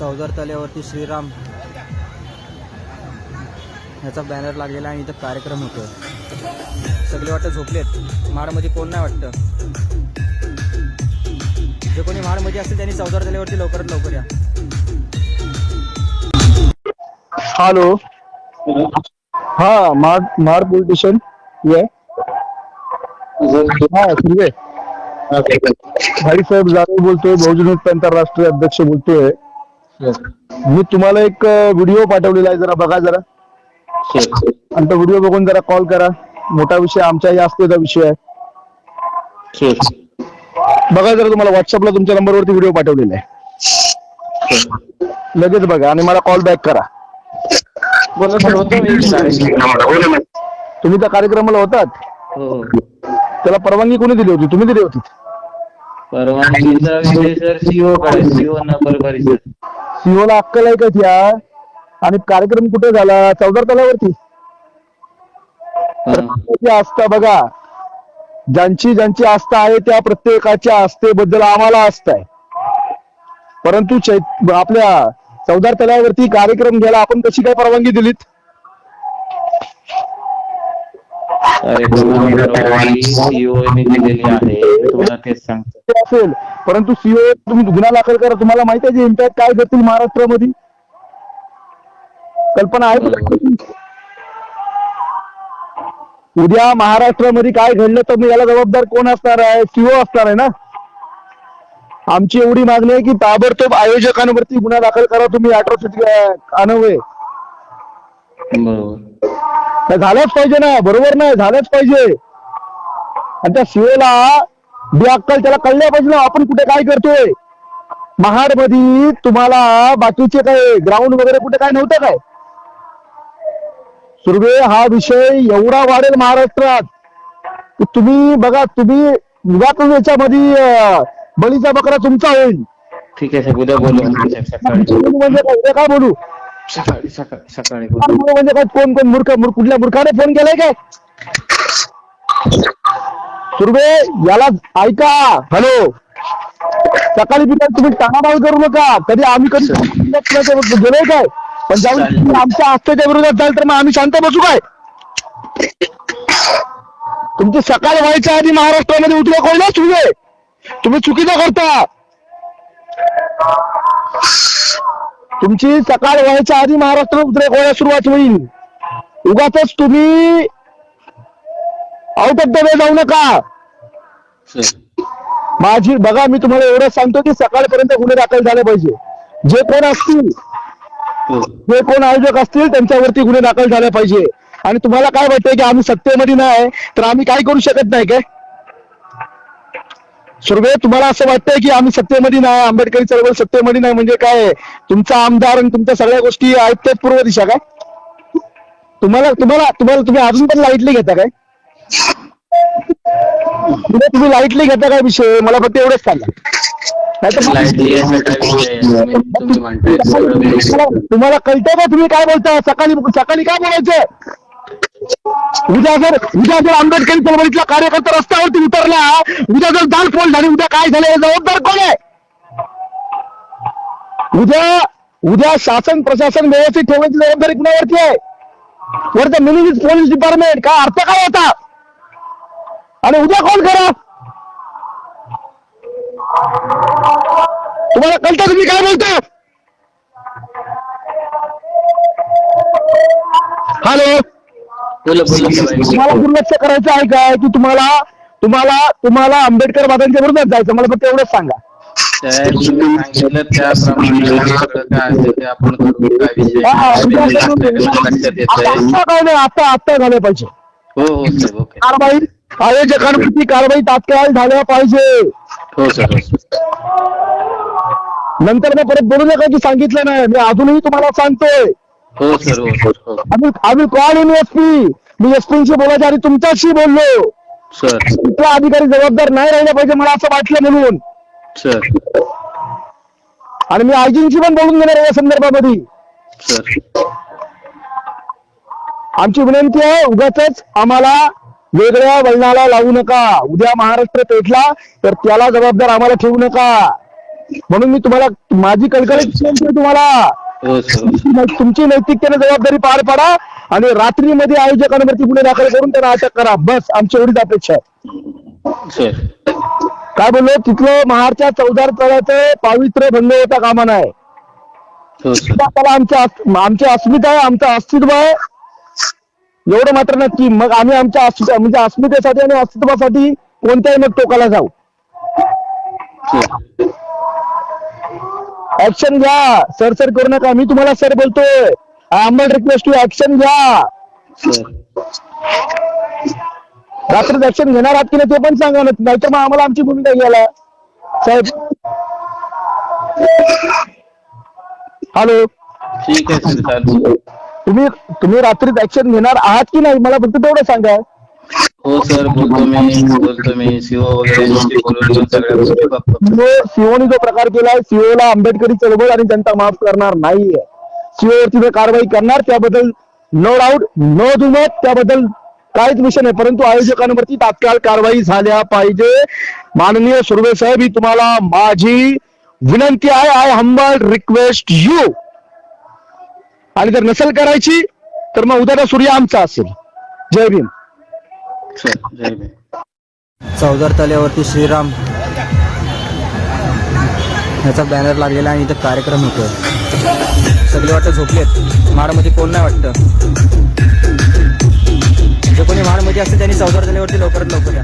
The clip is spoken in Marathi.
चौदार तल्यावरती श्रीराम ह्याचा बॅनर लागलेला आहे आणि इथं कार्यक्रम होतो सगळे वाटतं झोपलेत. माडमध्ये कोण नाही वाटतं? जे कोणी माडमध्ये असतील त्यांनी चौदार तल्यावरती लवकरात लवकर या. हॅलो हा माड माड पोलीस स्टेशन. ये. हा ठीक आहे. भाईसाहेब जाधव बोलतोय. बहुजन आंतरराष्ट्रीय अध्यक्ष बोलतोय. मी तुम्हाला एक व्हिडिओ पाठवलेला आहे जरा बघा जरा. आणि तो व्हिडिओ बघून जरा कॉल करा. मोठा विषय आमच्या या असतेचा विषय आहे. बघा जरा तुम्हाला व्हॉट्सअपला तुमच्या नंबरवरती व्हिडिओ पाठवलेला आहे. लगेच बघा आणि मला कॉल बॅक करा. तुम्ही त्या कार्यक्रमाला होतात? हो. त्याला परवानगी कोणी दिली होती? तुम्ही दिली होती? परवानगीचा सीओला अक्कल आहे का त्या आणि कार्यक्रम कुठे झाला? चौदार तलावरती. प्रत्येकाची आस्था बघा. ज्यांची ज्यांची आस्था आहे त्या प्रत्येकाच्या आस्थेबद्दल आम्हाला आस्था आहे. परंतु आपल्या चौदार तलावरती कार्यक्रम घ्यायला आपण कशी काय परवानगी दिलीत? कार्यक्रमाची परवानगी सीओ ने दिलेली आहे. तुम्हाला तेच सांगतो. ते असेल. परंतु सीओ तुम्ही गुन्हा दाखल करा. तुम्हाला माहिती आहे इम्पॅक्ट काय करतील महाराष्ट्रामध्ये? कल्पना आहे का? उद्या महाराष्ट्रामध्ये काय घडलं तर मग याला जबाबदार कोण असणार आहे? सीओ असणार आहे ना? आमची एवढी मागणी आहे की ताबडतोब आयोजकांवरती गुन्हा दाखल करा. तुम्ही अॅट्रॉसिटी आणवे बरोबर. झालंच पाहिजे ना बरोबर नाही झालंच पाहिजे. आणि त्या सीओला बेअक्कल त्याला कळलं पाहिजे ना आपण कुठे काय करतोय. महाडमध्ये तुम्हाला बाकीचे काय ग्राउंड वगैरे कुठे काय नव्हतं काय? सुर्वे हा विषय एवढा वाढेल महाराष्ट्रात तुम्ही बघा तुम्ही उगाच याच्यामध्ये बळीचा बकरा तुमचा होईल. ठीक आहे उद्या बोलू. म्हणजे काय बोलू? सकाळी सकाळी सकाळी बोलू. म्हणजे काय कोण कोण मूर्ख कुठल्या मूर्खाने फोन केलाय काय? सुर्वे याला ऐका. हॅलो. सकाळी बिना तुम्ही टाणामाळ करू नका. कधी आम्ही कधी गेलोय काय? पण ज्यावेळी. तुम्ही आमच्या आस्थेच्या विरोधात जाल तर मग आम्ही शांत बसू काय? तुमची सकाळ व्हायच्या आधी महाराष्ट्रामध्ये होईल ना सुर्वे तुम्ही चुकीचं करता. तुमची सकाळ व्हायच्या आधी महाराष्ट्रात उद्रेक व्हायला सुरुवात होईल. उगाच तुम्ही आउट ऑफ द वे जाऊ नका. माझी बघा मी तुम्हाला एवढंच सांगतो की सकाळपर्यंत गुन्हे दाखल झाले पाहिजे. जे कोण असतील हो. जे कोण आयोजक असतील त्यांच्यावरती गुन्हे दाखल झाले पाहिजे. आणि तुम्हाला काय वाटतंय की आम्ही सत्तेमध्ये नाही तर आम्ही काय करू शकत नाही काय? सुर्वे तुम्हाला असं वाटतंय की आम्ही सत्तेमध्ये नाही आंबेडकरी चळवळ सत्तेमध्ये नाही म्हणजे काय तुमचा आमदार आणि तुमच्या सगळ्या गोष्टी ऐकतात पूर्व दिशा काय? तुम्हाला तुम्हाला तुम्हाला तुम्ही अजून पण लाईटली घेता काय? तुम्ही तुम्ही लाईटली घेता काय विषय? मला फक्त एवढंच सांगा. तुम्हाला कळतंय का तुम्ही काय बोलताय? सकाळी सकाळी काय बोलायचं उद्या जर उद्या जर आंबेडकरी चळवळीतला कार्यकर्ता रस्त्यावरती उतरला उद्या जर दाल पोल झाली उद्या काय झालं जबाबदार कोण आहे? उद्या उद्या शासन प्रशासन व्यवस्थित ठेवण्याची जबाबदारी कुणावरती आहे? वरचं मिनी पोलीस डिपार्टमेंट काय अर्थ काय होता? आणि उद्या कोण करा? तुम्हाला कळतं तुम्ही काय बोलता? हॅलो? बोला बोला साहेब. तुम्हाला दुर्लक्ष करायचं आहे काय? की तुम्हाला तुम्हाला तुम्हाला आंबेडकर वादांच्या विरोधात जायचं. मला फक्त एवढंच सांगा. साहेब, तुम्ही सांगितलं त्याप्रमाणे सगळं काय असेल ते आपण करू काय विषय हा, हा, नाही. उद्या आपल्याकडे लक्षात येत आता आहे आता काय नाही आता आता झालं पाहिजे हो हो ओके. कारवाई आयोजकांवरती कारवाई तात्काळ झाल्या पाहिजे. हो सर हो सर नंतर मग परत बोलू नका की सांगितलं नाही. मी अजूनही तुम्हाला सांगतोय. हो सर हो सर हो. आम्ही आम्ही कॉल इन एसपी मी एसपीशी बोलायच्या आधी तुमच्याशी बोललो. सर. तिथला अधिकारी जबाबदार नाही राहिला पाहिजे मला असं वाटलं म्हणून. सर. आणि मी आयजींशी पण बोलून घेणार आहे या संदर्भामध्ये. सर. आमची विनंती आहे उगाच आम्हाला वेगळ्या वळणाला लावू नका. उद्या महाराष्ट्र पेटला तर त्याला जबाबदार आम्हाला ठेवू नका. म्हणून मी तुम्हाला माझी कळकळीची विनंती आहे तुम्हाला. हो सर. तुमची नैतिकतेने जबाबदारी पार पाडा आणि रात्रीमध्ये आयोजकांवरती गुन्हे दाखल करून त्यांना अटक करा. बस आमची एवढीच अपेक्षा आहे. काय बोललो? तिथलं महारच्या चौदार तळ्याचं पावित्र्य भंग होता कामा नाही. हो त्याला आमच्या आमची अस्मिता आहे आमचं अस्तित्व आहे. एवढं मात्र नक्की. मग आम्ही आमच्या म्हणजे अस्मितेसाठी आणि अस्तित्वासाठी कोणत्याही मग टोकाला जाऊ. ऍक्शन घ्या. सर सर करू नका. मी तुम्हाला सर बोलतोय. आंबल रिक्वेस्ट टू ऍक्शन घ्या. सर रात्री ऍक्शन घेणार आहात की नाही ते पण सांगा ना. नाहीतर मग आम्हाला आमची भूमिका घ्यायला. साहेब. हॅलो ठीक आहे सर तुम्ही तुम्ही रात्रीत ऍक्शन घेणार आहात की नाही? मला फक्त तेवढं सांगा. हो सर बोलतो मी बोलतो मी. सीओ वगैरे बोलून सगळ्या गोष्टी बघतो सीओनी जो प्रकार केलाय सीओला आंबेडकरी चळवळ आणि जनता माफ करणार नाहीये. सीओवरती जो कारवाई करणार त्याबद्दल नो डाऊट नो दुमत त्याबद्दल काहीच विषय नाही. परंतु आयोजकांवरती तात्काळ कारवाई झाल्या पाहिजे. माननीय सुर्वे साहेब ही तुम्हाला माझी विनंती आहे. आय हंबल रिक्वेस्ट यू आणि जर नसेल करायची तर मग उद्याचा सूर्य आमचा असेल. जय भीम सर जय भीम. चौदार तल्यावरती श्रीराम. ह्याचा बॅनर लागलेला आणि इथं कार्यक्रम होतो सगळे वाटतं झोपलेत. माडमध्ये कोण नाही वाटतं? जे कोणी माडमध्ये असते त्यांनी चौदार तल्यावरती लवकरात लवकर या.